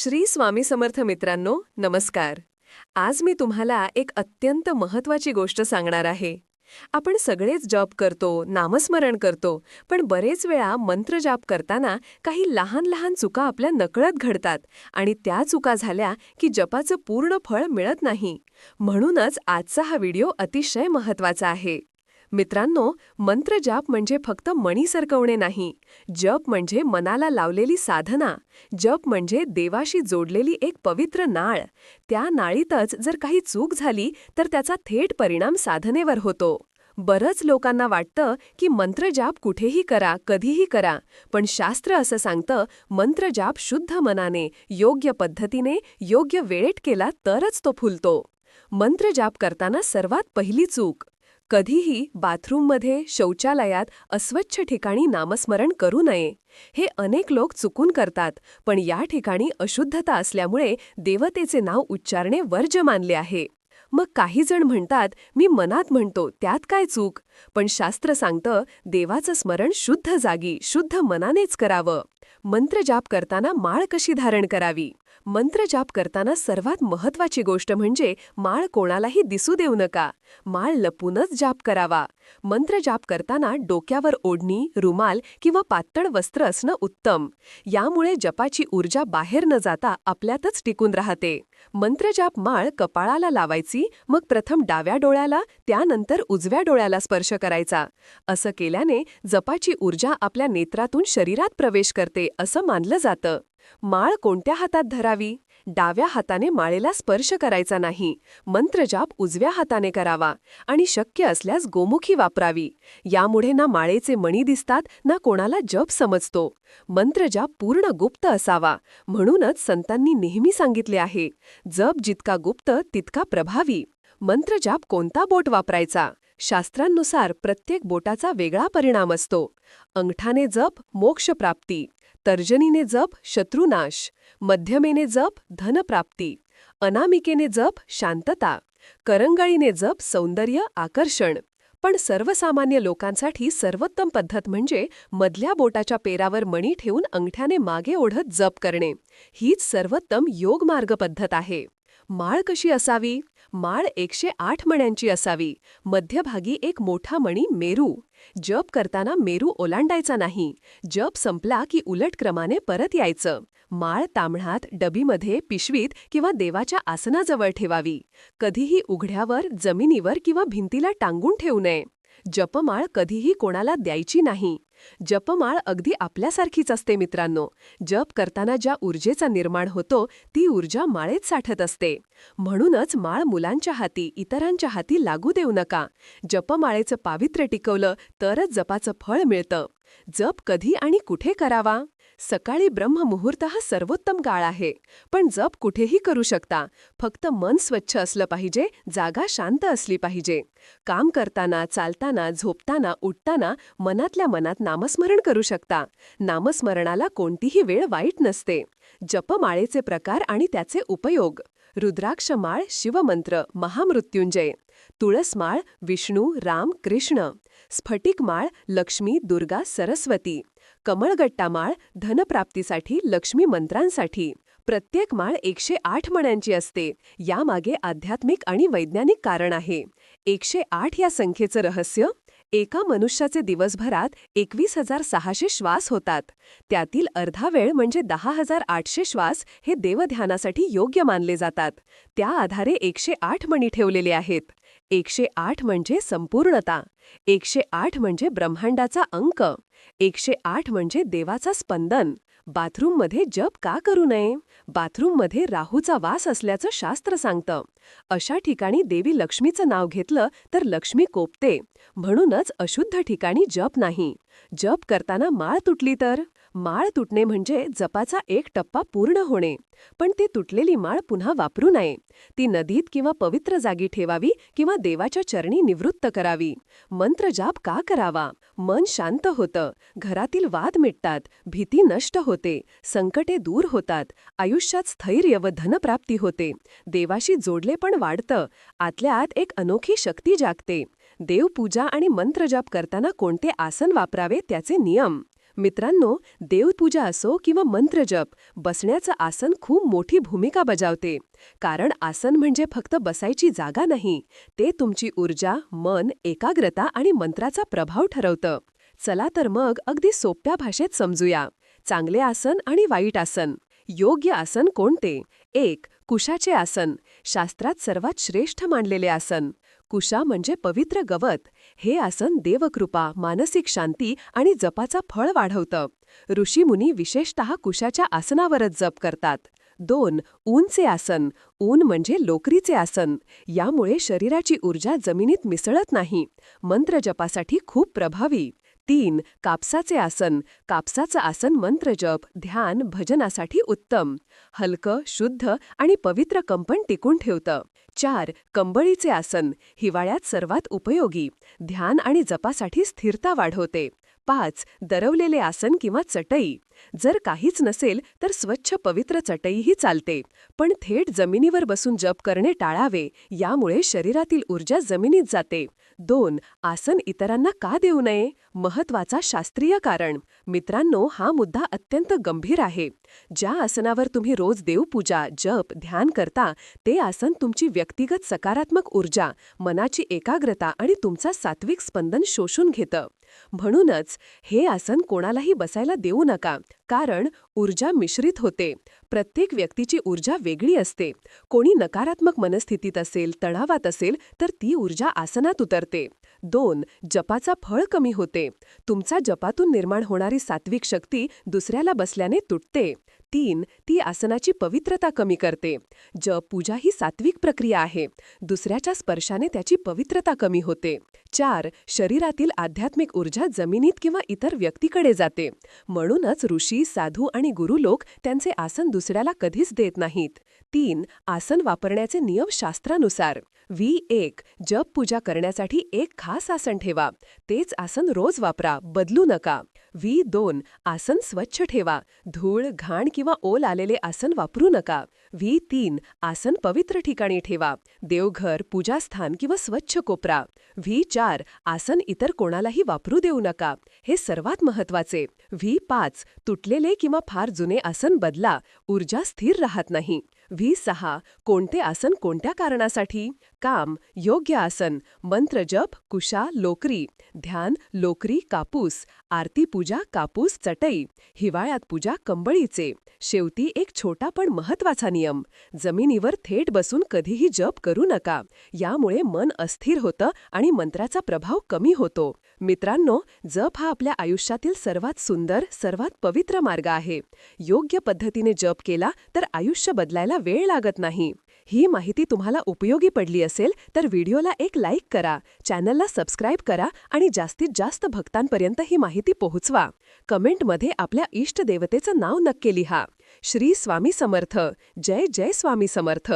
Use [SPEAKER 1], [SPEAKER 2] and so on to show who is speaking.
[SPEAKER 1] श्री स्वामी समर्थ मित्रांनो नमस्कार. आज मी तुम्हाला एक अत्यंत महत्त्वाची गोष्ट सांगणार आहे. आपण सगळेच जॉब करतो नामस्मरण करतो पण बरेच वेळा मंत्र जाप करताना काही लहान लहान चुका आपल्या नकळत घडतात आणि त्या चुका झाल्या की जपाचं पूर्ण फळ मिळत नाही. म्हणूनच आजचा हा व्हिडिओ अतिशय महत्त्वाचा आहे. मित्रांनो मंत्र जाप म्हणजे फक्त मणी सरकवणे नाही. जप म्हणजे मनाला लावलेली साधना. जप म्हणजे देवाशी जोडलेली एक पवित्र नाळ. त्या नाळीतच जर काही चूक झाली तर त्याचा थेट परिणाम साधनेवर होतो. बरंच लोकांना वाटतं की मंत्रजाप कुठेही करा कधीही करा. पण शास्त्र असं सांगतं मंत्रजाप शुद्ध मनाने योग्य पद्धतीने योग्य वेळेत केला तरच तो फुलतो. मंत्रजाप करताना सर्वात पहिली चूक कधीही बाथरूममध्ये शौचालयात अस्वच्छ ठिकाणी नामस्मरण करू नये. हे अनेक लोक चुकून करतात पण या ठिकाणी अशुद्धता असल्यामुळे देवतेचे नाव उच्चारणे वर्ज मानले आहे. मग काही जण म्हणतात मी मनात म्हणतो त्यात काय चूक? पण शास्त्र सांगतं देवाचं स्मरण शुद्ध जागी शुद्ध मनानेच करावं. मंत्रजाप करताना माळ कशी धारण करावी? मंत्रजाप करताना सर्वात महत्वाची गोष्ट म्हणजे माळ कोणालाही दिसू देऊ नका. माळ लपूनच जाप करावा. मंत्रजाप करताना डोक्यावर ओढणी रुमाल किंवा पातळ वस्त्र असणं उत्तम. यामुळे जपाची ऊर्जा बाहेर न जाता आपल्यातच टिकून राहते. मंत्रजाप माळ कपाळाला लावायची मग प्रथम डाव्या डोळ्याला त्यानंतर उजव्या डोळ्याला स्पर्श करायचा. असं केल्याने जपाची ऊर्जा आपल्या नेत्रातून शरीरात प्रवेश करते असं मानलं जातं. माळ कोणत्या हातात धरावी? डाव्या हाताने माळेला स्पर्श करायचा नाही. मंत्रजाप उजव्या हाताने करावा आणि शक्य असल्यास गोमुखी वापरावी. यामुळे ना माळेचे मणी दिसतात ना कोणाला जप समजतो. मंत्रजाप पूर्ण गुप्त असावा. म्हणूनच संतांनी नेहमी सांगितले आहे जप जितका गुप्त तितका प्रभावी. मंत्रजाप कोणता बोट वापरायचा? शास्त्रांनुसार प्रत्येक बोटाचा वेगळा परिणाम असतो. अंगठाने जप मोक्षप्राप्ती. तर्जनीने जप शत्रुनाश. मध्यमेने जप धनप्राप्ती. अनामिकेने जप शांतता. करंगळीने जप सौंदर्य आकर्षण. पण सर्वसामान्य लोकांसाठी सर्वोत्तम पद्धत म्हणजे मधल्या बोटाच्या पेरावर मणी ठेवून अंगठ्याने मागे ओढत जप करणे. हीच सर्वोत्तम योगमार्ग पद्धत आहे. माळ कशी असावी? माळ एकशे आठ मण्यांची असावी. मध्यभागी एक मोठा मणी मेरू. जप करताना मेरू ओलांडायचा नाही. जप संपला की उलट क्रमाने परत यायचं. माळ तांबणात डबीमध्ये पिशवीत किंवा देवाच्या आसनाजवळ ठेवावी. कधीही उघड्यावर जमिनीवर किंवा भिंतीला टांगून ठेवू नये. जपमाळ कधीही कोणाला द्यायची नाही. जपमाळ अगदी आपल्यासारखीच असते मित्रांनो. जप करताना ज्या ऊर्जेचा निर्माण होतो ती ऊर्जा माळेत साठत असते. म्हणूनच माळ मुलांच्या हाती इतरांच्या हाती लागू देऊ नका. जपमाळेचं पावित्र्य टिकवलं तरच जपाचं फळ मिळतं. जप कधी आणि कुठे करावा? सकाळी ब्रह्ममुहूर्त हा सर्वोत्तम काळ आहे पण जप कुठेही करू शकता. फक्त मन स्वच्छ असलं पाहिजे जागा शांत असली पाहिजे. काम करताना चालताना झोपताना उठताना मनातल्या मनात नामस्मरण करू शकता. नामस्मरणाला कोणतीही वेळ वाईट नसते. जपमाळेचे प्रकार आणि त्याचे उपयोग. रुद्राक्षमाळ शिवमंत्र महामृत्युंजय. तुळसमाळ विष्णू राम कृष्ण. स्फटिकमाळ लक्ष्मी दुर्गा सरस्वती. कमळगट्टा माळ धनप्राप्तीसाठी लक्ष्मी मंत्रांसाठी. प्रत्येक माळ एकशे आठ मण्यांची असते. यामागे आध्यात्मिक आणि वैज्ञानिक कारण आहे. एकशे आठ या संख्येचं रहस्य एका मनुष्याचे दिवसभरात एकवीस हजार सहाशे श्वास होतात. त्यातील अर्धा वेळ म्हणजे दहा हजार आठशे श्वास हे देवध्यानासाठी योग्य मानले जातात. त्या आधारे एकशे आठ मणी ठेवलेले आहेत. एकशे आठ म्हणजे संपूर्णता. एकशे आठ म्हणजे ब्रह्मांडाचा अंक. एकशे आठ म्हणजे देवाचा स्पंदन. बाथरूममध्ये जप का करू नये? बाथरूममध्ये राहूचा वास असल्याचं शास्त्र सांगतं. अशा ठिकाणी देवी लक्ष्मीचं नाव घेतलं तर लक्ष्मी कोपते. म्हणूनच अशुद्ध ठिकाणी जप नाही. जप करताना माळ तुटली तर? माळ तुटणे म्हणजे जपाचा एक टप्पा पूर्ण होणे. पण ती तुटलेली माळ पुन्हा वापरू नये. ती नदीत किंवा पवित्र जागी ठेवावी किंवा देवाच्या चरणी निवृत्त करावी. मंत्रजाप का करावा? मन शांत होतं. घरातील वाद मिटतात. भीती नष्ट होते. संकटे दूर होतात. आयुष्यात स्थैर्य व धनप्राप्ती होते. देवाशी जोडले पण वाढतं. आतल्या आत एक अनोखी शक्ती जागते. देवपूजा आणि मंत्रजाप करताना कोणते आसन वापरावे त्याचे नियम. मित्रांनो देवपूजा असो किंवा मंत्रजप बसण्याचं आसन खूप मोठी भूमिका बजावते. कारण आसन म्हणजे फक्त बसायची जागा नाही ते तुमची ऊर्जा मन एकाग्रता आणि मंत्राचा प्रभाव ठरवतं. चला तर मग अगदी सोप्या भाषेत समजूया. चांगले आसन आणि वाईट आसन. योग्य आसन कोणते? एक कुशाचे आसन. शास्त्रात सर्वात श्रेष्ठ मानलेले आसन. कुशा म्हणजे पवित्र गवत. हे आसन देवकृपा मानसिक शांती आणि जपाचा फळ वाढवतं. ऋषीमुनी विशेषतः कुशाच्या आसनावरच जप करतात. दोन ऊनचे आसन. ऊन म्हणजे लोकरीचे आसन. यामुळे शरीराची ऊर्जा जमिनीत मिसळत नाही. मंत्रजपासाठी खूप प्रभावी. तीन कापसाचे आसन. कापसाचं आसन मंत्रजप ध्यान भजनासाठी उत्तम. हलकं शुद्ध आणि पवित्र कंपन टिकून ठेवतं. चार कंबळीचे आसन. हिवाळ्यात सर्वात उपयोगी. ध्यान आणि जपासाठी स्थिरता वाढवते. पाच दरवलेले आसन किंवा चटई. जर काहीच नसेल तर स्वच्छ पवित्र चटईही चालते. पण थेट जमिनीवर बसून जप करणे टाळावे यामुळे शरीरातील ऊर्जा जमिनीत जाते. दोन आसन इतरांना का देऊ नये? महत्त्वाचा शास्त्रीय कारण. मित्रांनो हा मुद्दा अत्यंत गंभीर आहे. ज्या आसनावर तुम्ही रोज देवपूजा जप ध्यान करता ते आसन तुमची व्यक्तिगत सकारात्मक ऊर्जा मनाची एकाग्रता आणि तुमचा सात्विक स्पंदन शोषून घेतं. म्हणूनच हे आसन कोणालाही बसायला देऊ नका कारण ऊर्जा मिश्रित होते. प्रत्येक व्यक्तीची ऊर्जा वेगळी असते. कोणी नकारात्मक मनस्थितीत असेल तणावात असेल तर ती ऊर्जा आसनात उतरते. दोन जपाचा फळ कमी होते. तुमचा जपातून निर्माण होणारी सात्विक शक्ती दुसऱ्याला बसल्याने तुटते. तीन ती आसनाची पवित्रता कमी करते. जप पूजा ही सात्विक प्रक्रिया आहे. दुसऱ्याच्या स्पर्शाने त्याची पवित्रता कमी होते. चार शरीरातील आध्यात्मिक ऊर्जा जमिनीत किंवा इतर व्यक्तीकडे जाते. म्हणूनच ऋषी साधू आणि गुरु लोक त्यांचे आसन दुसऱ्याला कधीच देत नाहीत. तीन आसन वापरण्याचे नियम शास्त्रानुसार. व्ही एक जप पूजा करण्यासाठी एक खास आसन ठेवा. तेच आसन रोज वापरा बदलू नका. व्ही दोन आसन स्वच्छ ठेवा. धूळ घाण किंवा ओल आलेले आसन वापरू नका. व्ही तीन आसन पवित्र ठिकाणी ठेवा. देवघर पूजास्थान किंवा स्वच्छ कोपरा. व्ही चार आसन इतर कोणालाही वापरू देऊ नका. हे सर्वात महत्त्वाचे व्ही पाच तुटलेले किंवा फार जुने आसन बदला. ऊर्जा स्थिर राहत नाही. व्ही सहा कोणते आसन कोणत्या कारणासाठी? काम योग्य आसन मंत्र जप कुशा लोकरी ध्यान लोकरी कापूस आरती पूजा कापूस चटई हिवाळ्यात पूजा कंबळीचे. शेवटी एक छोटा पण महत्त्वाचा नियम जमिनीवर थेट बसून कधीही जप करू नका. यामुळे मन अस्थिर होतं आणि मंत्राचा प्रभाव कमी होतो. मित्रांनो जप हा आपल्या आयुष्यातील सर्वात सुंदर सर्वात पवित्र मार्ग आहे. योग्य पद्धतीने जप केला तर आयुष्य बदलायला वेळ लागत नाही. ही माहिती तुम्हाला उपयोगी पडली असेल तर व्हिडिओला एक लाईक करा चॅनलला सबस्क्राईब करा आणि जास्तीत जास्त भक्तांपर्यंत ही माहिती पोहोचवा. कमेंटमध्ये आपल्या इष्ट देवतेचं नाव नक्की लिहा. श्री स्वामी समर्थ. जय जय स्वामी समर्थ.